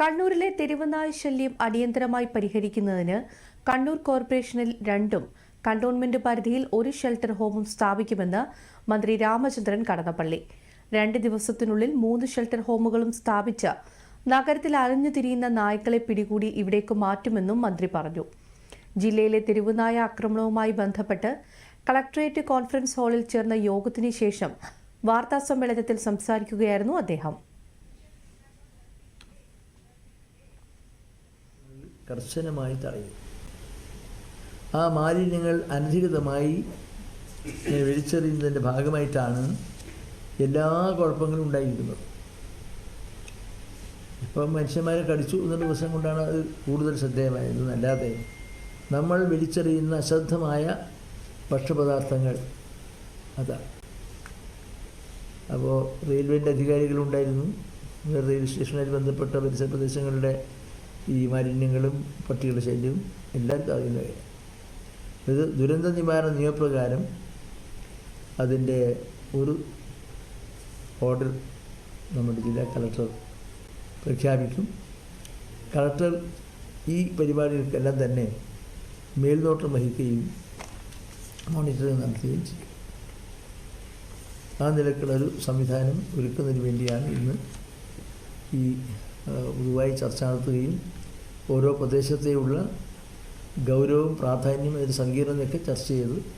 കണ്ണൂരിലെ തെരുവുനായ ശല്യം അടിയന്തരമായി പരിഹരിക്കുന്നതിന് കണ്ണൂർ കോർപ്പറേഷനിൽ രണ്ടും കണ്ടോൺമെന്റ് പരിധിയിൽ ഒരു ഷെൽട്ടർ ഹോമും സ്ഥാപിക്കുമെന്ന് മന്ത്രി രാമചന്ദ്രൻ കടന്നപ്പള്ളി. രണ്ട് ദിവസത്തിനുള്ളിൽ മൂന്ന് ഷെൽട്ടർ ഹോമുകളും സ്ഥാപിച്ച് നഗരത്തിൽ അലഞ്ഞു തിരിയുന്ന നായ്ക്കളെ പിടികൂടി ഇവിടേക്ക് മാറ്റുമെന്നും മന്ത്രി പറഞ്ഞു. ജില്ലയിലെ തെരുവുനായ ആക്രമണവുമായി ബന്ധപ്പെട്ട് കളക്ടറേറ്റ് കോൺഫറൻസ് ഹാളിൽ ചേർന്ന യോഗത്തിന് ശേഷം വാർത്താസമ്മേളനത്തിൽ സംസാരിക്കുകയായിരുന്നു അദ്ദേഹം. കർശനമായി തടയും. ആ മാലിന്യങ്ങൾ അനധികൃതമായി വിളിച്ചെറിയുന്നതിന്റെ ഭാഗമായിട്ടാണ് എല്ലാ കുഴപ്പങ്ങളും ഉണ്ടായിരിക്കുന്നത്. ഇപ്പം മനുഷ്യന്മാരെ കടിച്ചു എന്ന ദിവസം കൊണ്ടാണ് അത് കൂടുതൽ ശ്രദ്ധേയമായിരുന്നത് അല്ലാതെ നമ്മൾ വലിച്ചെറിയുന്ന അശ്രദ്ധമായ ഭക്ഷ്യപദാർത്ഥങ്ങൾ അതാ. അപ്പോൾ റെയിൽവേന്റെ അധികാരികളുണ്ടായിരുന്നു. റെയിൽവേ സ്റ്റേഷനുമായി ബന്ധപ്പെട്ട പരിസര പ്രദേശങ്ങളുടെ ഈ മാലിന്യങ്ങളും പട്ടികളുടെ ശല്യവും എല്ലാം അറിയുന്ന ഇത് ദുരന്ത നിവാരണ നിയമപ്രകാരം അതിന്റെ ഒരു ഓർഡർ നമ്മുടെ ജില്ലാ കളക്ടർ പ്രഖ്യാപിക്കും. കളക്ടർ ഈ പരിപാടികൾക്കെല്ലാം തന്നെ മേൽനോട്ടം വഹിക്കുകയും മോണിറ്ററിങ് നടത്തുകയും ചെയ്യും. ആ നിലക്കുള്ളൊരു സംവിധാനം ഒരുക്കുന്നതിന് വേണ്ടിയാണ് ഇന്ന് ഈ പൊതുവായി ചർച്ച നടത്തുകയും ഓരോ പ്രദേശത്തെയുള്ള ഗൗരവവും പ്രാധാന്യവും അതിന്റെ സങ്കീർണതയൊക്കെ ചർച്ച ചെയ്ത്.